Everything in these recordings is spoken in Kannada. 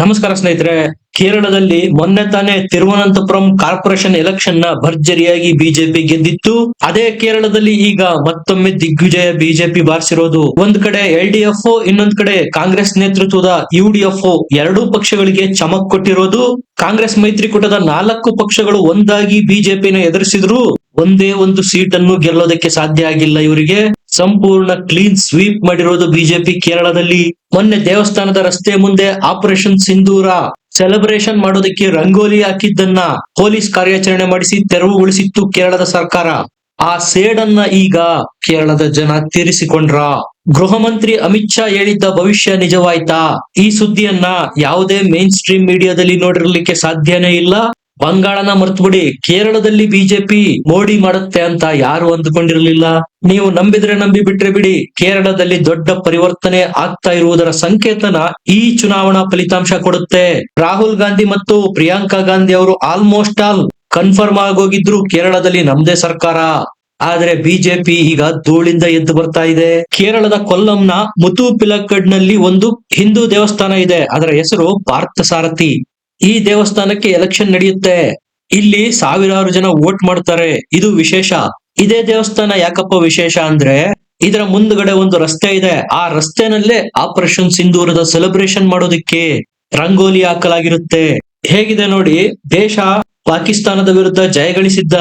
ನಮಸ್ಕಾರ ಸ್ನೇಹಿತರೆ, ಕೇರಳದಲ್ಲಿ ಮೊನ್ನೆ ತಾನೇ ತಿರುವನಂತಪುರಂ ಕಾರ್ಪೊರೇಷನ್ ಎಲೆಕ್ಷನ್ನ ಭರ್ಜರಿಯಾಗಿ ಬಿಜೆಪಿ ಗೆದ್ದಿತ್ತು. ಅದೇ ಕೇರಳದಲ್ಲಿ ಈಗ ಮತ್ತೊಮ್ಮೆ ದಿಗ್ವಿಜಯ ಬಿಜೆಪಿ ಬಾರಿಸಿರೋದು. ಒಂದ್ ಕಡೆ ಎಲ್ ಡಿ ಎಫ್ ಇನ್ನೊಂದ್ ಕಡೆ ಕಾಂಗ್ರೆಸ್ ನೇತೃತ್ವದ ಯು ಡಿ ಎಫ್ ಎರಡೂ ಪಕ್ಷಗಳಿಗೆ ಚಮಕ್ ಕೊಟ್ಟಿರೋದು. ಕಾಂಗ್ರೆಸ್ ಮೈತ್ರಿಕೂಟದ ನಾಲ್ಕು ಪಕ್ಷಗಳು ಒಂದಾಗಿ ಬಿಜೆಪಿನ ಎದುರಿಸಿದ್ರು. ಒಂದೇ ಒಂದು ಸೀಟ್ ಅನ್ನು ಗೆಲ್ಲೋದಕ್ಕೆ ಸಾಧ್ಯ ಆಗಿಲ್ಲ ಇವರಿಗೆ. ಸಂಪೂರ್ಣ ಕ್ಲೀನ್ ಸ್ವೀಪ್ ಮಾಡಿರೋದು ಬಿಜೆಪಿ ಕೇರಳದಲ್ಲಿ. ಮೊನ್ನೆ ದೇವಸ್ಥಾನದ ರಸ್ತೆ ಮುಂದೆ ಆಪರೇಷನ್ ಸಿಂಧೂರ ಸೆಲೆಬ್ರೇಷನ್ ಮಾಡೋದಕ್ಕೆ ರಂಗೋಲಿ ಹಾಕಿದ್ದನ್ನ ಪೊಲೀಸ್ ಕಾರ್ಯಾಚರಣೆ ಮಾಡಿಸಿ ತೆರವುಗೊಳಿಸಿತ್ತು ಕೇರಳದ ಸರ್ಕಾರ. ಆ ಸೇಡನ್ನ ಈಗ ಕೇರಳದ ಜನ ತೀರಿಸಿಕೊಂಡ್ರ. ಗೃಹ ಮಂತ್ರಿ ಅಮಿತ್ ಶಾ ಹೇಳಿದ್ದ ಭವಿಷ್ಯ ನಿಜವಾಯ್ತಾ? ಈ ಸುದ್ದಿಯನ್ನ ಯಾವುದೇ ಮೇನ್ ಸ್ಟ್ರೀಮ್ ಮೀಡಿಯಾದಲ್ಲಿ ನೋಡಿರ್ಲಿಕ್ಕೆ ಸಾಧ್ಯನೇ ಇಲ್ಲ. ಬಂಗಾಳನ ಮರ್ತ್ಬಿಡಿ. ಕೇರಳದಲ್ಲಿ ಬಿಜೆಪಿ ಮೋಡಿ ಮಾಡುತ್ತೆ ಅಂತ ಯಾರು ಅಂದುಕೊಂಡಿರಲಿಲ್ಲ. ನೀವು ನಂಬಿದ್ರೆ ನಂಬಿ ಬಿಟ್ರೆ ಬಿಡಿ. ಕೇರಳದಲ್ಲಿ ದೊಡ್ಡ ಪರಿವರ್ತನೆ ಆಗ್ತಾ ಇರುವುದರ ಸಂಕೇತನ ಈ ಚುನಾವಣಾ ಫಲಿತಾಂಶ ಕೊಡುತ್ತೆ. ರಾಹುಲ್ ಗಾಂಧಿ ಮತ್ತು ಪ್ರಿಯಾಂಕಾ ಗಾಂಧಿ ಅವರು ಆಲ್ಮೋಸ್ಟ್ ಆಲ್ ಕನ್ಫರ್ಮ್ ಆಗೋಗಿದ್ರು ಕೇರಳದಲ್ಲಿ ನಮ್ದೇ ಸರ್ಕಾರ. ಆದ್ರೆ ಬಿಜೆಪಿ ಈಗ ಧೂಳಿಂದ ಎದ್ದು ಬರ್ತಾ ಇದೆ. ಕೇರಳದ ಕೊಲ್ಲಂನ ಮುತು ಪಿಲಕ್ಕಡ್ನಲ್ಲಿ ಒಂದು ಹಿಂದೂ ದೇವಸ್ಥಾನ ಇದೆ. ಅದರ ಹೆಸರು ಪಾರ್ಥ ಸಾರಥಿ. ಈ ದೇವಸ್ಥಾನಕ್ಕೆ ಎಲೆಕ್ಷನ್ ನಡೆಯುತ್ತೆ. ಇಲ್ಲಿ ಸಾವಿರಾರು ಜನ ವೋಟ್ ಮಾಡ್ತಾರೆ. ಇದು ವಿಶೇಷ. ಇದೇ ದೇವಸ್ಥಾನ ಯಾಕಪ್ಪ ವಿಶೇಷ ಅಂದ್ರೆ ಇದರ ಮುಂದ್ಗಡೆ ಒಂದು ರಸ್ತೆ ಇದೆ. ಆ ರಸ್ತೆನಲ್ಲೇ ಆಪರೇಷನ್ ಸಿಂಧೂರದ ಸೆಲೆಬ್ರೇಷನ್ ಮಾಡೋದಿಕ್ಕೆ ರಂಗೋಲಿ ಹಾಕಲಾಗಿರುತ್ತೆ. ಹೇಗಿದೆ ನೋಡಿ, ದೇಶ ಪಾಕಿಸ್ತಾನದ ವಿರುದ್ಧ ಜಯಗಳಿಸಿದ್ದ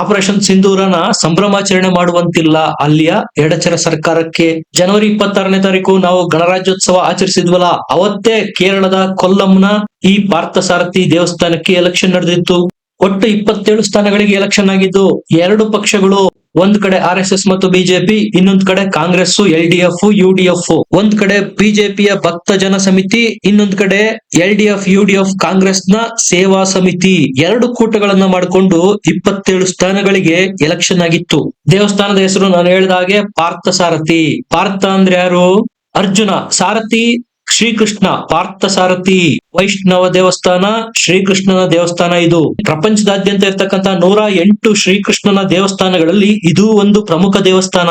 ಆಪರೇಷನ್ ಸಿಂಧೂರನ ಸಂಭ್ರಮಾಚರಣೆ ಮಾಡುವಂತಿಲ್ಲ. ಅಲ್ಲಿಯ ಎಡಚರ ಸರ್ಕಾರಕ್ಕೆ ಜನವರಿ ಇಪ್ಪತ್ತಾರನೇ ತಾರೀಕು ನಾವು ಗಣರಾಜ್ಯೋತ್ಸವ ಆಚರಿಸಿದ್ವಲ್ಲ, ಅವತ್ತೇ ಕೇರಳದ ಕೊಲ್ಲಂನ ಈ ಪಾರ್ಥಸಾರಥಿ ದೇವಸ್ಥಾನಕ್ಕೆ ಎಲೆಕ್ಷನ್ ನಡೆದಿತ್ತು. ಒಟ್ಟು ಇಪ್ಪತ್ತೇಳು ಸ್ಥಾನಗಳಿಗೆ ಎಲೆಕ್ಷನ್ ಆಗಿದ್ದು, ಎರಡು ಪಕ್ಷಗಳು ಒಂದ್ ಕಡೆ ಆರ್ ಎಸ್ ಎಸ್ ಮತ್ತು ಬಿಜೆಪಿ ಇನ್ನೊಂದ್ ಕಡೆ Congress L D F, U D F. ಒಂದ್ ಕಡೆ ಬಿಜೆಪಿಯ ಭಕ್ತ ಜನ ಸಮಿತಿ, ಇನ್ನೊಂದ್ ಕಡೆ L D F, U D F ಕಾಂಗ್ರೆಸ್ನ ಸೇವಾ ಸಮಿತಿ. ಎರಡು ಕೂಟಗಳನ್ನ ಮಾಡಿಕೊಂಡು ಇಪ್ಪತ್ತೇಳು ಸ್ಥಾನಗಳಿಗೆ ಎಲೆಕ್ಷನ್ ಆಗಿತ್ತು. ದೇವಸ್ಥಾನದ ಹೆಸರು ನಾನು ಹೇಳಿದ ಹಾಗೆ ಪಾರ್ಥ ಸಾರಥಿ ಪಾರ್ಥ ಅಂದ್ರೆ ಯಾರು? ಅರ್ಜುನ. ಸಾರಥಿ ಶ್ರೀಕೃಷ್ಣ ಪಾರ್ಥಸಾರಥಿ ವೈಷ್ಣವ ದೇವಸ್ಥಾನ, ಶ್ರೀಕೃಷ್ಣನ ದೇವಸ್ಥಾನ ಇದು. ಪ್ರಪಂಚದಾದ್ಯಂತ ಇರತಕ್ಕಂತಹ ನೂರ ಎಂಟು ಶ್ರೀಕೃಷ್ಣನ ದೇವಸ್ಥಾನಗಳಲ್ಲಿ ಇದು ಒಂದು ಪ್ರಮುಖ ದೇವಸ್ಥಾನ.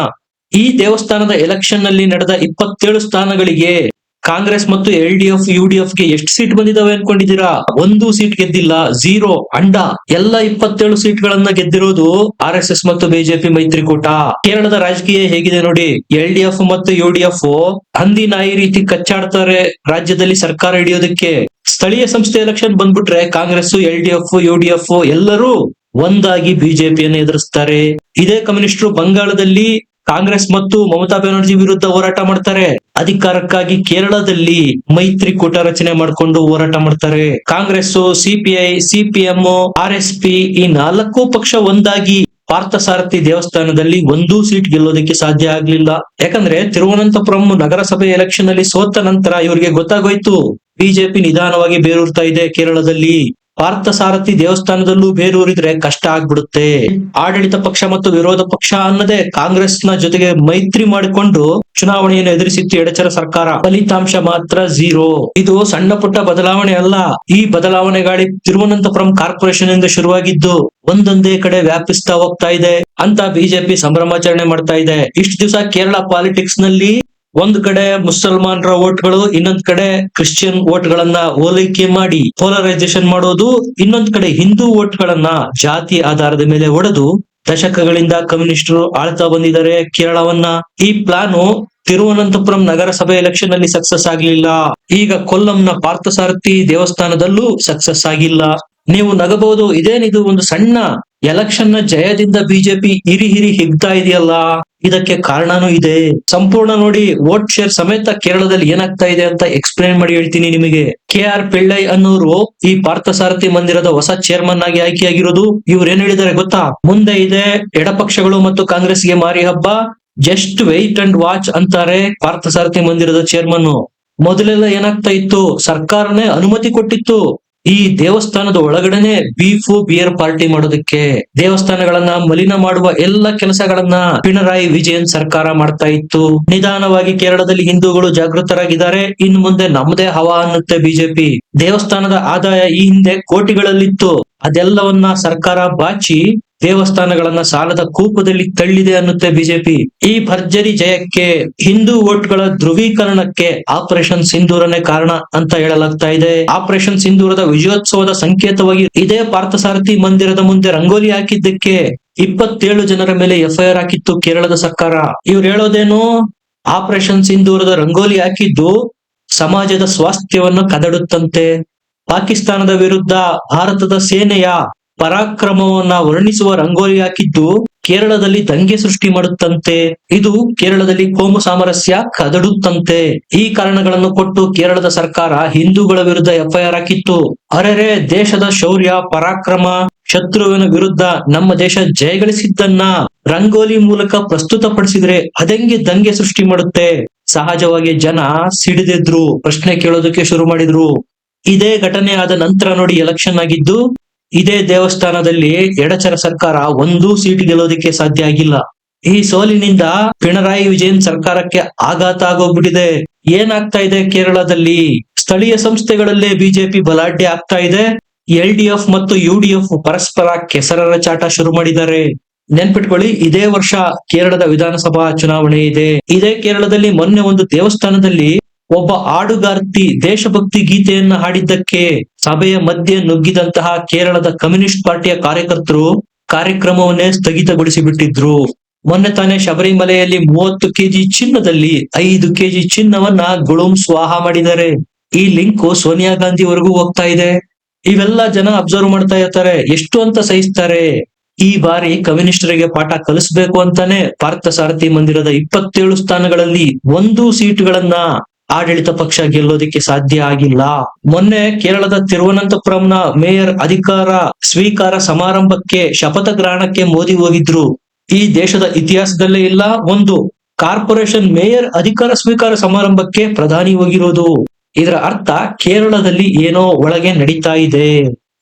ಈ ದೇವಸ್ಥಾನದ ಎಲೆಕ್ಷನ್ನಲ್ಲಿ ನಡೆದ ಇಪ್ಪತ್ತೇಳು ಸ್ಥಾನಗಳಿಗೆ ಕಾಂಗ್ರೆಸ್ ಮತ್ತು L D F U D ಎಫ್ಗೆ ಎಷ್ಟು ಸೀಟ್ ಬಂದಿದಾವೆ ಅನ್ಕೊಂಡಿದ್ದೀರಾ? ಒಂದು ಸೀಟ್ ಗೆದ್ದಿಲ್ಲ ಜೀರೋ ಅಂಡ. ಎಲ್ಲ ಇಪ್ಪತ್ತೇಳು ಸೀಟ್ ಗಳನ್ನ ಗೆದ್ದಿರೋದು ಆರ್ ಎಸ್ ಎಸ್ ಮತ್ತು ಬಿಜೆಪಿ ಮೈತ್ರಿಕೂಟ. ಕೇರಳದ ರಾಜಕೀಯ ಹೇಗಿದೆ ನೋಡಿ. ಎಲ್ ಡಿ ಎಫ್ ಮತ್ತು ಯು ಡಿ ಎಫ್ ಹಂದಿ ನಾಯಿ ರೀತಿ ಕಚ್ಚಾಡ್ತಾರೆ ರಾಜ್ಯದಲ್ಲಿ ಸರ್ಕಾರ ಹಿಡಿಯೋದಕ್ಕೆ. ಸ್ಥಳೀಯ ಸಂಸ್ಥೆ ಎಲೆಕ್ಷನ್ ಬಂದ್ಬಿಟ್ರೆ Congress L D F U D F ಎಲ್ಲರೂ ಒಂದಾಗಿ ಬಿಜೆಪಿಯನ್ನು ಎದುರಿಸ್ತಾರೆ. ಇದೇ ಕಮ್ಯುನಿಸ್ಟರು ಬಂಗಾಳದಲ್ಲಿ ಕಾಂಗ್ರೆಸ್ ಮತ್ತು ಮಮತಾ ಬ್ಯಾನರ್ಜಿ ವಿರುದ್ಧ ಹೋರಾಟ ಮಾಡ್ತಾರೆ. ಅಧಿಕಾರಕ್ಕಾಗಿ ಕೇರಳದಲ್ಲಿ ಮೈತ್ರಿಕೂಟ ರಚನೆ ಮಾಡಿಕೊಂಡು ಹೋರಾಟ ಮಾಡ್ತಾರೆ. Congress CPI, CPM, R S P ಈ ನಾಲ್ಕು ಪಕ್ಷ ಒಂದಾಗಿ ಪಾರ್ಥಸಾರಥಿ ದೇವಸ್ಥಾನದಲ್ಲಿ ಒಂದೂ ಸೀಟ್ ಗೆಲ್ಲೋದಕ್ಕೆ ಸಾಧ್ಯ ಆಗ್ಲಿಲ್ಲ. ಯಾಕಂದ್ರೆ ತಿರುವನಂತಪುರಂ ನಗರಸಭೆ ಎಲೆಕ್ಷನ್ ಅಲ್ಲಿ ಸೋತ ನಂತರ ಇವರಿಗೆ ಗೊತ್ತಾಗೋಯ್ತು. ಬಿಜೆಪಿ ನಿಧಾನವಾಗಿ ಬೇರೂರ್ತಾ ಇದೆ ಕೇರಳದಲ್ಲಿ. ಪಾರ್ಥಸಾರಥಿ ದೇವಸ್ಥಾನದಲ್ಲೂ ಬೇರೂರಿದ್ರೆ ಕಷ್ಟ ಆಗ್ಬಿಡುತ್ತೆ. ಆಡಳಿತ ಪಕ್ಷ ಮತ್ತು ವಿರೋಧ ಪಕ್ಷ ಅನ್ನದೇ ಕಾಂಗ್ರೆಸ್ನ ಜೊತೆಗೆ ಮೈತ್ರಿ ಮಾಡಿಕೊಂಡು ಚುನಾವಣೆಯನ್ನು ಎದುರಿಸಿತ್ತು ಎಡಚರ ಸರ್ಕಾರ. ಫಲಿತಾಂಶ ಮಾತ್ರ ಝೀರೋ. ಇದು ಸಣ್ಣ ಪುಟ್ಟ ಬದಲಾವಣೆ ಅಲ್ಲ. ಈ ಬದಲಾವಣೆ ಗಾಡಿ ತಿರುವನಂತಪುರಂ ಕಾರ್ಪೊರೇಷನ್ ಇಂದ ಶುರುವಾಗಿದ್ದು ಒಂದೊಂದೇ ಕಡೆ ವ್ಯಾಪಿಸ್ತಾ ಹೋಗ್ತಾ ಇದೆ. ಅಂತ ಬಿಜೆಪಿ ಸಂಭ್ರಮಾಚರಣೆ ಮಾಡ್ತಾ ಇದೆ. ಇಷ್ಟು ದಿವಸ ಕೇರಳ ಪಾಲಿಟಿಕ್ಸ್ನಲ್ಲಿ ಒಂದ್ ಕಡೆ ಮುಸಲ್ಮಾನರ ಓಟ್ಗಳು ಇನ್ನೊಂದ್ ಕಡೆ ಕ್ರಿಶ್ಚಿಯನ್ ಓಟ್ಗಳನ್ನ ಹೋಲೈಕೆ ಮಾಡಿ ಪೋಲರೈಸೇಷನ್ ಮಾಡೋದು, ಇನ್ನೊಂದ್ ಕಡೆ ಹಿಂದೂ ಓಟ್ಗಳನ್ನ ಜಾತಿ ಆಧಾರದ ಮೇಲೆ ಒಡೆದು ದಶಕಗಳಿಂದ ಕಮ್ಯುನಿಸ್ಟರು ಆಳ್ತಾ ಬಂದಿದ್ದಾರೆ ಕೇರಳವನ್ನ. ಈ ಪ್ಲಾನು ತಿರುವನಂತಪುರಂ ನಗರಸಭೆ ಎಲೆಕ್ಷನ್ ಅಲ್ಲಿ ಸಕ್ಸಸ್ ಆಗ್ಲಿಲ್ಲ. ಈಗ ಕೊಲ್ಲಂನ ಪಾರ್ಥಸಾರಥಿ ದೇವಸ್ಥಾನದಲ್ಲೂ ಸಕ್ಸಸ್ ಆಗಿಲ್ಲ. ನೀವು ನಗಬಹುದು, ಇದೇನಿದು ಒಂದು ಸಣ್ಣ ಎಲೆಕ್ಷನ್ನ ಜಯದಿಂದ ಬಿಜೆಪಿ ಹಿರಿ ಹಿರಿ ಹಿಗ್ತಾ ಇದೆಯಲ್ಲ. ಇದಕ್ಕೆ ಕಾರಣನೂ ಇದೆ. ಸಂಪೂರ್ಣ ನೋಡಿ, ವೋಟ್ ಶೇರ್ ಸಮೇತ ಕೇರಳದಲ್ಲಿ ಏನಾಗ್ತಾ ಇದೆ ಅಂತ ಎಕ್ಸ್ಪ್ಲೇನ್ ಮಾಡಿ ಹೇಳ್ತೀನಿ ನಿಮಗೆ. ಕೆ ಆರ್ ಪಿಳ್ಳೈ ಅನ್ನೋರು ಈ ಪಾರ್ಥಸಾರಥಿ ಮಂದಿರದ ಹೊಸ ಚೇರ್ಮನ್ ಆಗಿ ಆಯ್ಕೆಯಾಗಿರೋದು. ಇವ್ರು ಏನ್ ಹೇಳಿದಾರೆ ಗೊತ್ತಾ? ಮುಂದೆ ಇದೆ ಎಡಪಕ್ಷಗಳು ಮತ್ತು ಕಾಂಗ್ರೆಸ್ಗೆ ಮಾರಿ ಹಬ್ಬ. ಜಸ್ಟ್ ವೆಯ್ಟ್ ಅಂಡ್ ವಾಚ್ ಅಂತಾರೆ ಪಾರ್ಥಸಾರಥಿ ಮಂದಿರದ ಚೇರ್ಮನ್ ಮೊದಲೆಲ್ಲ ಏನಾಗ್ತಾ ಇತ್ತು? ಸರ್ಕಾರನೇ ಅನುಮತಿ ಕೊಟ್ಟಿತ್ತು. ಈ ದೇವಸ್ಥಾನದ ಒಳಗಡೆನೆ ಬೀಫು ಬಿಯರ್ ಪಾರ್ಟಿ ಮಾಡೋದಕ್ಕೆ ದೇವಸ್ಥಾನಗಳನ್ನ ಮಲಿನ ಮಾಡುವ ಎಲ್ಲ ಕೆಲಸಗಳನ್ನ ಪಿಣರಾಯಿ ವಿಜಯನ್ ಸರ್ಕಾರ ಮಾಡ್ತಾ ಇತ್ತು. ನಿಧಾನವಾಗಿ ಕೇರಳದಲ್ಲಿ ಹಿಂದೂಗಳು ಜಾಗೃತರಾಗಿದ್ದಾರೆ. ಇನ್ನು ಮುಂದೆ ನಮ್ಮದೇ ಹವಾ ಅನ್ನುತ್ತೆ ಬಿಜೆಪಿ. ದೇವಸ್ಥಾನದ ಆದಾಯ ಈ ಹಿಂದೆ ಕೋಟಿಗಳಲ್ಲಿತ್ತು. ಅದೆಲ್ಲವನ್ನ ಸರ್ಕಾರ ಬಾಚಿ ದೇವಸ್ಥಾನಗಳನ್ನ ಸಾಲದ ಕೂಪದಲ್ಲಿ ತಳ್ಳಿದೆ ಅನ್ನುತ್ತೆ ಬಿಜೆಪಿ. ಈ ಭರ್ಜರಿ ಜಯಕ್ಕೆ ಹಿಂದೂ ಓಟ್ಗಳ ಧ್ರುವೀಕರಣಕ್ಕೆ ಆಪರೇಷನ್ ಸಿಂಧೂರನೇ ಕಾರಣ ಅಂತ ಹೇಳಲಾಗ್ತಾ ಇದೆ. ಆಪರೇಷನ್ ಸಿಂಧೂರದ ವಿಜಯೋತ್ಸವದ ಸಂಕೇತವಾಗಿ ಇದೇ ಪಾರ್ಥಸಾರಥಿ ಮಂದಿರದ ಮುಂದೆ ರಂಗೋಲಿ ಹಾಕಿದ್ದಕ್ಕೆ ಇಪ್ಪತ್ತೇಳು ಜನರ ಮೇಲೆ ಎಫ್ಐಆರ್ ಹಾಕಿತ್ತು ಕೇರಳದ ಸರ್ಕಾರ. ಇವ್ರು ಹೇಳೋದೇನು? ಆಪರೇಷನ್ ಸಿಂಧೂರದ ರಂಗೋಲಿ ಹಾಕಿದ್ದು ಸಮಾಜದ ಸ್ವಾಸ್ಥ್ಯವನ್ನು ಕದಡುತ್ತಂತೆ. ಪಾಕಿಸ್ತಾನದ ವಿರುದ್ಧ ಭಾರತದ ಸೇನೆಯ ಪರಾಕ್ರಮವನ್ನ ವರ್ಣಿಸುವ ರಂಗೋಲಿ ಹಾಕಿದ್ದು ಕೇರಳದಲ್ಲಿ ದಂಗೆ ಸೃಷ್ಟಿ ಮಾಡುತ್ತಂತೆ. ಇದು ಕೇರಳದಲ್ಲಿ ಕೋಮು ಸಾಮರಸ್ಯ ಕದಡುತ್ತಂತೆ. ಈ ಕಾರಣಗಳನ್ನು ಕೊಟ್ಟು ಕೇರಳದ ಸರ್ಕಾರ ಹಿಂದೂಗಳ ವಿರುದ್ಧ ಎಫ್ಐಆರ್ ಹಾಕಿತ್ತು. ಅರೆರೆ, ದೇಶದ ಶೌರ್ಯ, ಪರಾಕ್ರಮ, ಶತ್ರುವಿನ ವಿರುದ್ಧ ನಮ್ಮ ದೇಶ ಜಯಗಳಿಸಿದ್ದನ್ನ ರಂಗೋಲಿ ಮೂಲಕ ಪ್ರಸ್ತುತಪಡಿಸಿದ್ರೆ ಅದೆಂಗೆ ದಂಗೆ ಸೃಷ್ಟಿ ಮಾಡುತ್ತೆ? ಸಹಜವಾಗಿ ಜನ ಸಿಡಿದಿದ್ರು. ಪ್ರಶ್ನೆ ಕೇಳೋದಕ್ಕೆ ಶುರು ಮಾಡಿದ್ರು. ಇದೇ ಘಟನೆ ಆದ ನಂತರ ನೋಡಿ ಎಲೆಕ್ಷನ್ ಆಗಿದ್ದು ಇದೇ ದೇವಸ್ಥಾನದಲ್ಲಿ ಎಡಚರ ಸರ್ಕಾರ ಒಂದೂ ಸೀಟ್ ಗೆಲ್ಲೋದಕ್ಕೆ ಸಾಧ್ಯ ಆಗಿಲ್ಲ. ಈ ಸೋಲಿನಿಂದ ಪಿಣರಾಯಿ ವಿಜಯನ್ ಸರ್ಕಾರಕ್ಕೆ ಆಘಾತ ಆಗೋಗ್ಬಿಟ್ಟಿದೆ. ಏನಾಗ್ತಾ ಇದೆ ಕೇರಳದಲ್ಲಿ? ಸ್ಥಳೀಯ ಸಂಸ್ಥೆಗಳಲ್ಲೇ ಬಿಜೆಪಿ ಬಲಾಢ್ಯ ಆಗ್ತಾ ಇದೆ. ಎಲ್ ಡಿ ಮತ್ತು ಯು ಪರಸ್ಪರ ಕೆಸರರ ಚಾಟ ಶುರು ಮಾಡಿದ್ದಾರೆ. ನೆನ್ಪಿಟ್ಕೊಳ್ಳಿ, ಇದೇ ವರ್ಷ ಕೇರಳದ ವಿಧಾನಸಭಾ ಚುನಾವಣೆ ಇದೆ. ಇದೇ ಕೇರಳದಲ್ಲಿ ಮೊನ್ನೆ ಒಂದು ದೇವಸ್ಥಾನದಲ್ಲಿ ಒಬ್ಬ ಆಡುಗಾರ್ತಿ ದೇಶಭಕ್ತಿ ಗೀತೆಯನ್ನ ಹಾಡಿದ್ದಕ್ಕೆ ಸಭೆಯ ಮಧ್ಯೆ ನುಗ್ಗಿದಂತಹ ಕೇರಳದ ಕಮ್ಯುನಿಸ್ಟ್ ಪಾರ್ಟಿಯ ಕಾರ್ಯಕರ್ತರು ಕಾರ್ಯಕ್ರಮವನ್ನೇ ಸ್ಥಗಿತಗೊಳಿಸಿ ಬಿಟ್ಟಿದ್ರು ಮೊನ್ನೆ ತಾನೇ ಶಬರಿಮಲೆಯಲ್ಲಿ ಮೂವತ್ತು ಕೆಜಿ ಚಿನ್ನದಲ್ಲಿ ಐದು ಕೆಜಿ ಚಿನ್ನವನ್ನ ಗುಳುಂ ಸ್ವಾಹ ಮಾಡಿದ್ದಾರೆ. ಈ ಲಿಂಕ್ ಸೋನಿಯಾ ಗಾಂಧಿವರೆಗೂ ಹೋಗ್ತಾ ಇದೆ. ಇವೆಲ್ಲ ಜನ ಅಬ್ಸರ್ವ್ ಮಾಡ್ತಾ ಇರ್ತಾರೆ. ಎಷ್ಟು ಅಂತ ಸಹಿಸ್ತಾರೆ. ಈ ಬಾರಿ ಕಮ್ಯುನಿಸ್ಟರಿಗೆ ಪಾಠ ಕಲಿಸ್ಬೇಕು ಅಂತಾನೆ ಪಾರ್ಥ ಸಾರಥಿ ಮಂದಿರದ ಇಪ್ಪತ್ತೇಳು ಸ್ಥಾನಗಳಲ್ಲಿ ಒಂದು ಸೀಟುಗಳನ್ನ ಆಡಳಿತ ಪಕ್ಷ ಗೆಲ್ಲೋದಿಕ್ಕೆ ಸಾಧ್ಯ ಆಗಿಲ್ಲ. ಮೊನ್ನೆ ಕೇರಳದ ತಿರುವನಂತಪುರಂನ ಮೇಯರ್ ಅಧಿಕಾರ ಸ್ವೀಕಾರ ಸಮಾರಂಭಕ್ಕೆ ಶಪಥ ಗ್ರಹಣಕ್ಕೆ ಮೋದಿ ಹೋಗಿದ್ರು. ಈ ದೇಶದ ಇತಿಹಾಸದಲ್ಲೇ ಇಲ್ಲ, ಒಂದು ಕಾರ್ಪೊರೇಷನ್ ಮೇಯರ್ ಅಧಿಕಾರ ಸ್ವೀಕಾರ ಸಮಾರಂಭಕ್ಕೆ ಪ್ರಧಾನಿ ಹೋಗಿರೋದು. ಇದರ ಅರ್ಥ ಕೇರಳದಲ್ಲಿ ಏನೋ ಒಳಗೆ ನಡೀತಾ ಇದೆ.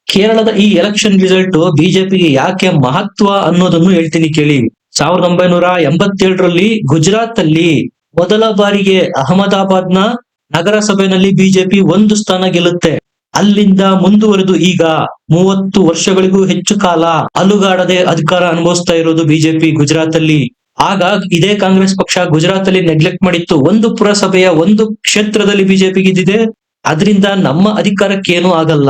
ಕೇರಳದ ಈ ಎಲೆಕ್ಷನ್ ರಿಸಲ್ಟ್ ಬಿಜೆಪಿಗೆ ಯಾಕೆ ಮಹತ್ವ ಅನ್ನೋದನ್ನು ಹೇಳ್ತೀನಿ ಕೇಳಿ. ಸಾವಿರದ ಒಂಬೈನೂರ ಎಂಬತ್ತೇಳರಲ್ಲಿ ಗುಜರಾತ್ ಅಲ್ಲಿ ಮೊದಲ ಬಾರಿಗೆ ಅಹಮದಾಬಾದ್ನ ನಗರಸಭೆಯಲ್ಲಿ ಬಿಜೆಪಿ ಒಂದು ಸ್ಥಾನ ಗೆಲ್ಲುತ್ತೆ. ಅಲ್ಲಿಂದ ಮುಂದುವರೆದು ಈಗ ಮೂವತ್ತು ವರ್ಷಗಳಿಗೂ ಹೆಚ್ಚು ಕಾಲ ಅಲುಗಾಡದೆ ಅಧಿಕಾರ ಅನುಭವಿಸ್ತಾ ಇರೋದು ಬಿಜೆಪಿ ಗುಜರಾತ್ ಅಲ್ಲಿ ಆಗ ಇದೇ ಕಾಂಗ್ರೆಸ್ ಪಕ್ಷ ಗುಜರಾತ್ ಅಲ್ಲಿ ನೆಗ್ಲೆಕ್ಟ್ ಮಾಡಿತ್ತು. ಒಂದು ಪುರಸಭೆಯ ಒಂದು ಕ್ಷೇತ್ರದಲ್ಲಿ ಬಿಜೆಪಿ ಗೆದ್ದಿದೆ. ಅದರಿಂದ ನಮ್ಮ ಅಧಿಕಾರಕ್ಕೆ ಏನೂ ಆಗಲ್ಲ.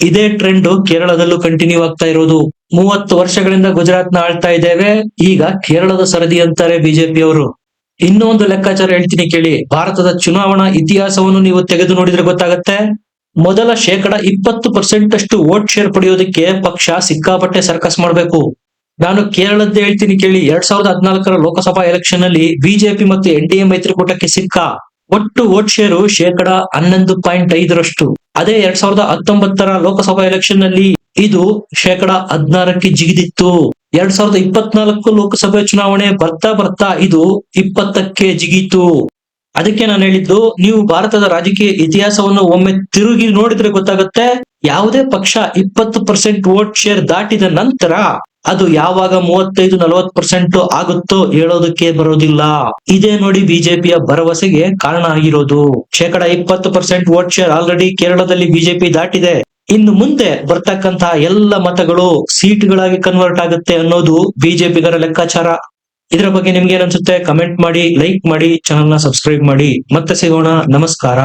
ಇದೇ ಟ್ರೆಂಡ್ ಕೇರಳದಲ್ಲೂ ಕಂಟಿನ್ಯೂ ಆಗ್ತಾ ಇರೋದು. ಮೂವತ್ತು ವರ್ಷಗಳಿಂದ ಗುಜರಾತ್ನ ಆಳ್ತಾ ಇದ್ದೇವೆ. ಈಗ ಕೇರಳದ ಸರದಿ ಅಂತಾರೆ ಬಿಜೆಪಿ ಅವರು ಇನ್ನೂ ಒಂದು ಲೆಕ್ಕಾಚಾರ ಹೇಳ್ತೀನಿ ಕೇಳಿ. ಭಾರತದ ಚುನಾವಣಾ ಇತಿಹಾಸವನ್ನು ನೀವು ತೆಗೆದು ನೋಡಿದ್ರೆ ಗೊತ್ತಾಗತ್ತೆ. ಮೊದಲ ಶೇಕಡ ಇಪ್ಪತ್ತು ಪರ್ಸೆಂಟ್ ಅಷ್ಟು ವೋಟ್ ಶೇರ್ ಪಡೆಯೋದಕ್ಕೆ ಪಕ್ಷ ಸಿಕ್ಕಾಪಟ್ಟೆ ಸರ್ಕಸ್ ಮಾಡಬೇಕು. ನಾನು ಕೇರಳದ್ದೇ ಹೇಳ್ತೀನಿ ಕೇಳಿ. ಎರಡ್ ಸಾವಿರದ ಹದಿನಾಲ್ಕರ ಲೋಕಸಭಾ ಎಲೆಕ್ಷನ್ ಅಲ್ಲಿ ಬಿಜೆಪಿ ಮತ್ತು ಎನ್ ಡಿ ಎ ಮೈತ್ರಿಕೂಟಕ್ಕೆ ಸಿಕ್ಕ ಒಟ್ಟು ವೋಟ್ ಶೇರು ಶೇಕಡ ಹನ್ನೊಂದು ಪಾಯಿಂಟ್ ಐದರಷ್ಟು. ಅದೇ ಎರಡ್ ಸಾವಿರದ ಹತ್ತೊಂಬತ್ತರ ಲೋಕಸಭಾ ಎಲೆಕ್ಷನ್ನಲ್ಲಿ ಇದು ಶೇಕಡ ಹದಿನಾರಕ್ಕೆ ಜಿಗಿದಿತ್ತು. ಎರಡ್ ಸಾವಿರದ ಇಪ್ಪತ್ನಾಲ್ಕು ಲೋಕಸಭೆ ಚುನಾವಣೆ ಬರ್ತಾ ಬರ್ತಾ ಇದು ಇಪ್ಪತ್ತಕ್ಕೆ ಜಿಗಿತು. ಅದಕ್ಕೆ ನಾನು ಹೇಳಿದ್ದು, ನೀವು ಭಾರತದ ರಾಜಕೀಯ ಇತಿಹಾಸವನ್ನು ಒಮ್ಮೆ ತಿರುಗಿ ನೋಡಿದ್ರೆ ಗೊತ್ತಾಗುತ್ತೆ, ಯಾವುದೇ ಪಕ್ಷ ಇಪ್ಪತ್ತು ಪರ್ಸೆಂಟ್ ವೋಟ್ ಶೇರ್ ದಾಟಿದ ನಂತರ ಅದು ಯಾವಾಗ ಮೂವತ್ತೈದು, ನಲವತ್ತು ಪರ್ಸೆಂಟ್ ಆಗುತ್ತೋ ಹೇಳೋದಕ್ಕೆ ಬರೋದಿಲ್ಲ. ಇದೇ ನೋಡಿ ಬಿಜೆಪಿಯ ಭರವಸೆಗೆ ಕಾರಣ ಆಗಿರೋದು. ಶೇಕಡ ಇಪ್ಪತ್ತು ಪರ್ಸೆಂಟ್ ವೋಟ್ ಶೇರ್ ಆಲ್ರೆಡಿ ಕೇರಳದಲ್ಲಿ ಬಿಜೆಪಿ ದಾಟಿದೆ. ಇನ್ನು ಮುಂದೆ ಬರ್ತಕ್ಕಂತಹ ಎಲ್ಲ ಮತಗಳು ಸೀಟ್ಗಳಾಗಿ ಕನ್ವರ್ಟ್ ಆಗುತ್ತೆ ಅನ್ನೋದು ಬಿಜೆಪಿಗರ ಲೆಕ್ಕಾಚಾರ. ಇದರ ಬಗ್ಗೆ ನಿಮ್ಗೆ ಅನ್ಸುತ್ತೆ? ಕಮೆಂಟ್ ಮಾಡಿ ಲೈಕ್ ಮಾಡಿ ಚಾನಲ್ನ ಸಬ್ಸ್ಕ್ರೈಬ್ ಮಾಡಿ. ಮತ್ತೆ ಸಿಗೋಣ. ನಮಸ್ಕಾರ.